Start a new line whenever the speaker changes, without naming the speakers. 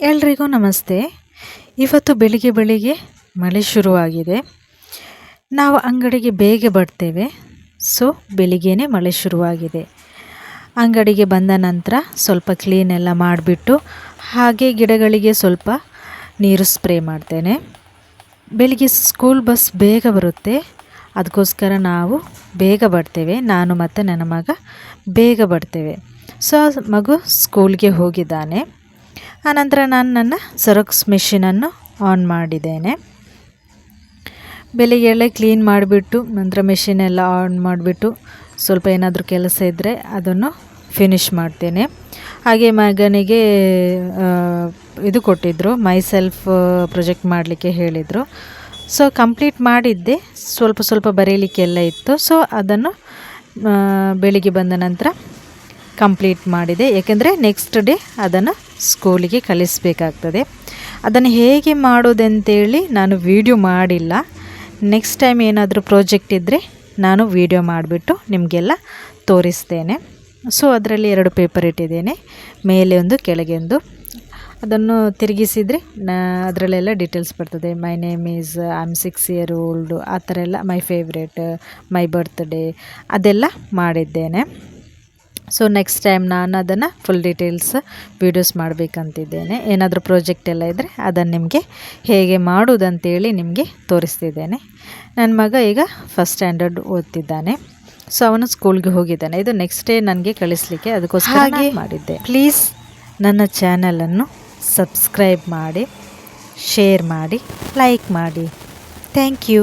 ಎಲ್ರಿಗೂ ನಮಸ್ತೆ. ಇವತ್ತು ಬೆಳಿಗ್ಗೆ ಬೆಳಿಗ್ಗೆ ಮಳೆ ಶುರುವಾಗಿದೆ. ನಾವು ಅಂಗಡಿಗೆ ಬೇಗ ಬರ್ತೇವೆ. ಸೊ, ಬೆಳಿಗ್ಗೆನೇ ಮಳೆ ಶುರುವಾಗಿದೆ. ಅಂಗಡಿಗೆ ಬಂದ ನಂತರ ಸ್ವಲ್ಪ ಕ್ಲೀನ್ ಎಲ್ಲ ಮಾಡಿಬಿಟ್ಟು, ಹಾಗೆ ಗಿಡಗಳಿಗೆ ಸ್ವಲ್ಪ ನೀರು ಸ್ಪ್ರೇ ಮಾಡ್ತೇನೆ. ಬೆಳಿಗ್ಗೆ ಸ್ಕೂಲ್ ಬಸ್ ಬೇಗ ಬರುತ್ತೆ. ಅದಕ್ಕೋಸ್ಕರ ನಾವು ಬೇಗ ಬರ್ತೇವೆ. ನಾನು ಮತ್ತು ನನ್ನ ಮಗ ಬೇಗ ಬರ್ತೇವೆ. ಸೊ ಮಗು ಸ್ಕೂಲ್ಗೆ ಹೋಗಿದ್ದಾನೆ. ಆನಂತರ ನಾನು ನನ್ನ ಸೆರಾಕ್ಸ್ ಮೆಷಿನನ್ನು ಆನ್ ಮಾಡಿದ್ದೇನೆ. ಬೆಳಿಗ್ಗೆಲ್ಲ ಕ್ಲೀನ್ ಮಾಡಿಬಿಟ್ಟು, ನಂತರ ಮೆಷಿನೆಲ್ಲ ಆನ್ ಮಾಡಿಬಿಟ್ಟು, ಸ್ವಲ್ಪ ಏನಾದರೂ ಕೆಲಸ ಇದ್ದರೆ ಅದನ್ನು ಫಿನಿಶ್ ಮಾಡ್ತೇನೆ. ಹಾಗೆ ಮಗನಿಗೆ ಇದು ಕೊಟ್ಟಿದ್ದರು ಮೈ ಸೆಲ್ಫ್ ಪ್ರೊಜೆಕ್ಟ್ ಮಾಡಲಿಕ್ಕೆ ಹೇಳಿದರು. ಸೊ ಕಂಪ್ಲೀಟ್ ಮಾಡಿದ್ದೆ. ಸ್ವಲ್ಪ ಸ್ವಲ್ಪ ಬರೀಲಿಕ್ಕೆಲ್ಲ ಇತ್ತು. ಸೊ ಅದನ್ನು ಬೆಳಿಗ್ಗೆ ಬಂದ ನಂತರ ಕಂಪ್ಲೀಟ್ ಮಾಡಿದೆ. ಏಕೆಂದರೆ ನೆಕ್ಸ್ಟ್ ಡೇ ಅದನ್ನು ಸ್ಕೂಲಿಗೆ ಕಲಿಸಬೇಕಾಗ್ತದೆ. ಅದನ್ನು ಹೇಗೆ ಮಾಡೋದಂತೇಳಿ ನಾನು ವೀಡಿಯೋ ಮಾಡಿಲ್ಲ. ನೆಕ್ಸ್ಟ್ ಟೈಮ್ ಏನಾದರೂ ಪ್ರಾಜೆಕ್ಟ್ ಇದ್ದರೆ ನಾನು ವೀಡಿಯೋ ಮಾಡಿಬಿಟ್ಟು ನಿಮಗೆಲ್ಲ ತೋರಿಸ್ತೇನೆ. ಸೊ ಅದರಲ್ಲಿ ಎರಡು ಪೇಪರ್ ಇಟ್ಟಿದ್ದೇನೆ. ಮೇಲೆ ಒಂದು, ಕೆಳಗೆ ಒಂದು. ಅದನ್ನು ತಿರುಗಿಸಿದರೆ ನಾ ಅದರಲ್ಲೆಲ್ಲ ಡೀಟೇಲ್ಸ್ ಬರ್ತದೆ. My name is I am six year old ಆ ಥರ ಎಲ್ಲ ಮೈ ಫೇವ್ರೇಟ್ ಮೈ ಬರ್ತ್ಡೇ ಅದೆಲ್ಲ ಮಾಡಿದ್ದೇನೆ. ಸೊ ನೆಕ್ಸ್ಟ್ ಟೈಮ್ ನಾನು ಅದನ್ನು ಫುಲ್ ಡೀಟೇಲ್ಸ್ ವೀಡಿಯೋಸ್ ಮಾಡಬೇಕಂತಿದ್ದೇನೆ. ಏನಾದರೂ ಪ್ರಾಜೆಕ್ಟ್ ಎಲ್ಲ ಇದ್ದರೆ ಅದನ್ನು ನಿಮಗೆ ಹೇಗೆ ಮಾಡುವುದಂತೇಳಿ ನಿಮಗೆ ತೋರಿಸ್ತಿದ್ದೇನೆ. ನನ್ನ ಮಗ ಈಗ ಫಸ್ಟ್ ಸ್ಟ್ಯಾಂಡರ್ಡ್ ಓದ್ತಿದ್ದಾನೆ. ಸೊ ಅವನು ಸ್ಕೂಲ್ಗೆ ಹೋಗಿದ್ದಾನೆ. ಇದು ನೆಕ್ಸ್ಟ್ ಡೇ ನನಗೆ ಕಳಿಸ್ಲಿಕ್ಕೆ ಅದಕ್ಕೋಸ್ಕರ ಹಾಗೆ ಮಾಡಿದ್ದೆ. ಪ್ಲೀಸ್ ನನ್ನ ಚಾನಲನ್ನು ಸಬ್ಸ್ಕ್ರೈಬ್ ಮಾಡಿ ಶೇರ್ ಮಾಡಿ ಲೈಕ್ ಮಾಡಿ. Thank you